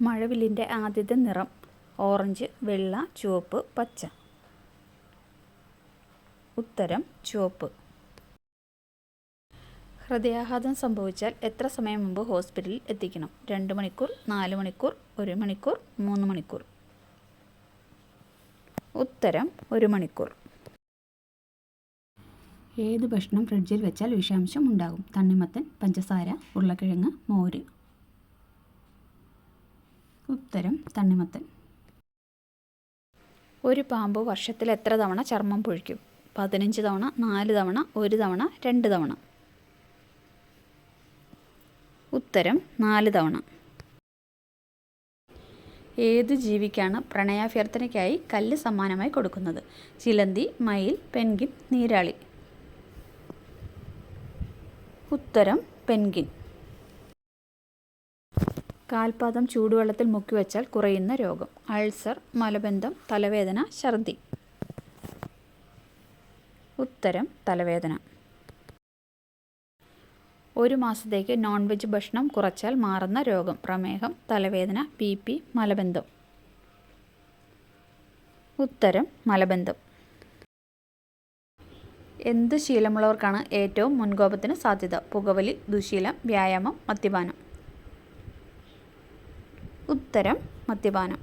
മഴവില്ലിന്റെ ആദ്യത്തെ നിറം. ഓറഞ്ച് വെള്ള ചുവപ്പ് പച്ച. ഉത്തരം ചുവപ്പ്. ഹൃദയാഘാതം സംഭവിച്ചാൽ എത്ര സമയം മുമ്പ് ഹോസ്പിറ്റലിൽ എത്തിക്കണം? രണ്ട് മണിക്കൂർ നാല് മണിക്കൂർ ഒരു മണിക്കൂർ മൂന്ന് മണിക്കൂർ. ഉത്തരം ഒരു മണിക്കൂർ. ഏത് ഭക്ഷണം ഫ്രിഡ്ജിൽ വെച്ചാൽ വിഷാംശം ഉണ്ടാകും? തണ്ണിമത്തൻ പഞ്ചസാര ഉരുളക്കിഴങ്ങ് മോര്. ഉത്തരം തണ്ണിമത്തൻ. ഒരു പാമ്പ് വർഷത്തിൽ എത്ര തവണ ചർമ്മം പൊഴിക്കും? പതിനഞ്ച് തവണ നാല് തവണ ഒരു തവണ രണ്ട് തവണ. ഉത്തരം നാല് തവണ. ഏത് ജീവിക്കാണ് പ്രണയാഭ്യർത്ഥനയ്ക്കായി കല്ല് സമ്മാനമായി കൊടുക്കുന്നത്? ചിലന്തി മയിൽ പെൻഗിൻ നീരാളി. ഉത്തരം പെൻഗിൻ കാൽപാദം ചൂടുവെള്ളത്തിൽ മുക്കി വെച്ചാൽ കുറയുന്ന രോഗം. അൾസർ മലബന്ധം തലവേദന ഛർദി. ഉത്തരം തലവേദന. ഒരു മാസത്തേക്ക് നോൺ വെജ് ഭക്ഷണം കുറച്ചാൽ മാറുന്ന രോഗം. പ്രമേഹം തലവേദന ബി പി മലബന്ധം. ഉത്തരം മലബന്ധം. എന്ത് ശീലമുള്ളവർക്കാണ് ഏറ്റവും മുൻകോപത്തിന് സാധ്യത? പുകവലി ദുശീലം വ്യായാമം മദ്യപാനം. ഉത്തരം മദ്യപാനം.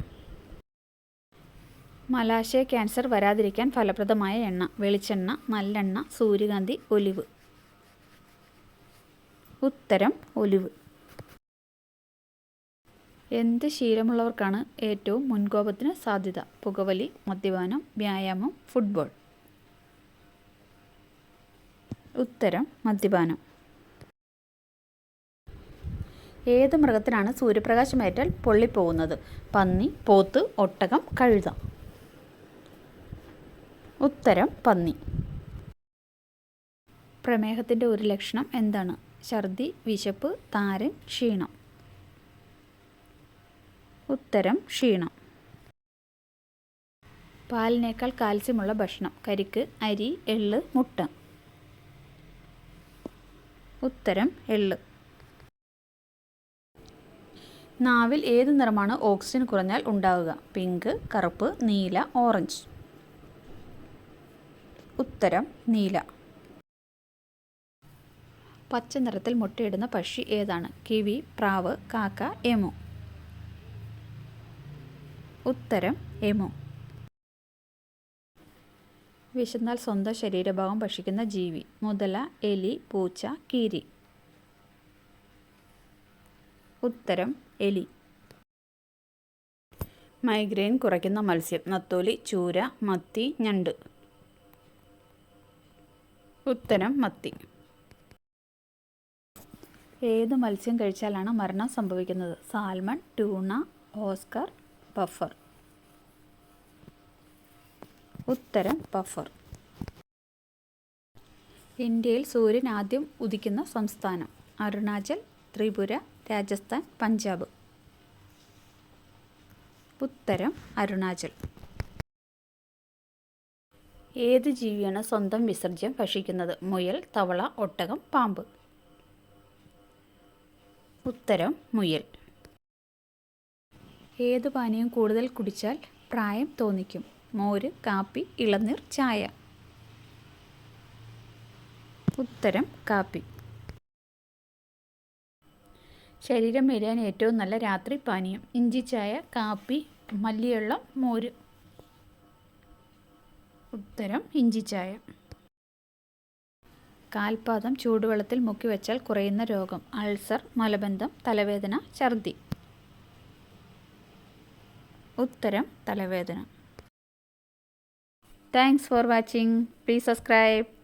മലാശയ ക്യാൻസർ വരാതിരിക്കാൻ ഫലപ്രദമായ എണ്ണ വെളിച്ചെണ്ണ നല്ലെണ്ണ സൂര്യകാന്തി ഒലിവ്. ഉത്തരം ഒലിവ്. എന്ത് ശീലമുള്ളവർക്കാണ് ഏറ്റവും മുൻകോപത്തിന് സാധ്യത? പുകവലി മദ്യപാനം വ്യായാമം ഫുട്ബോൾ. ഉത്തരം മദ്യപാനം. ഏത് മൃഗത്തിനാണ് സൂര്യപ്രകാശമേറ്റാൽ പൊള്ളിപ്പോകുന്നത്? പന്നി പോത്ത് ഒട്ടകം കഴുത. ഉത്തരം പന്നി. പ്രമേഹത്തിന്റെ ഒരു ലക്ഷണം എന്താണ്? ഛർദി വിശപ്പ് താരൻ ക്ഷീണം. ഉത്തരം ക്ഷീണം. പാലിനേക്കാൾ കാൽസ്യമുള്ള ഭക്ഷണം കരിക്ക് അരി എള്ള് മുട്ട. ഉത്തരം എള്ള്. നാവിൽ ഏത് നിറമാണ് ഓക്സിജൻ കുറഞ്ഞാൽ ഉണ്ടാവുക? പിങ്ക് കറുപ്പ് നീല ഓറഞ്ച് ഉത്തരം നീല. പച്ച നിറത്തിൽ മുട്ടയിടുന്ന പക്ഷി ഏതാണ്? കിവി പ്രാവ് കാക്ക എമു ഉത്തരം എമു വിശന്നാൽ സ്വന്തം ശരീരഭാഗം ഭക്ഷിക്കുന്ന ജീവി. മുതല എലി പൂച്ച കീരി. ഉത്തരം എലി. മൈഗ്രെയിൻ കുറയ്ക്കുന്ന മത്സ്യം. നത്തോലി ചൂര മത്തി ഞണ്ട്. ഉത്തരം മത്തി. ഏത് മത്സ്യം കഴിച്ചാലാണ് മരണം സംഭവിക്കുന്നത്? സാൽമൺ ട്യൂണ ഓസ്കർ ബഫർ ഉത്തരം ബഫർ ഇന്ത്യയിൽ സൂര്യൻ ആദ്യം ഉദിക്കുന്ന സംസ്ഥാനം അരുണാചൽ ത്രിപുര രാജസ്ഥാൻ പഞ്ചാബ്. ഉത്തരം അരുണാചൽ. ഏത് ജീവിയാണ് സ്വന്തം വിസർജ്യം ഭക്ഷിക്കുന്നത്? മുയൽ തവള ഒട്ടകം പാമ്പ്. ഉത്തരം മുയൽ. ഏത് പാനീയം കൂടുതൽ കുടിച്ചാൽ പ്രായം തോന്നിക്കും? മോര് കാപ്പി ഇളനീർ ചായ. ഉത്തരം കാപ്പി. ശരീരം മെലിയാൻ ഏറ്റവും നല്ല രാത്രി പാനീയം. ഇഞ്ചി ചായ കാപ്പി മല്ലിയുള്ള മോര്. ഉത്തരം ഇഞ്ചി ചായ. കാൽപാദം ചൂടുവെള്ളത്തിൽ മുക്കി വെച്ചാൽ കുറയുന്ന രോഗം. അൾസർ മലബന്ധം തലവേദന ഛർദി. ഉത്തരം തലവേദന. Thanks for watching. Please subscribe.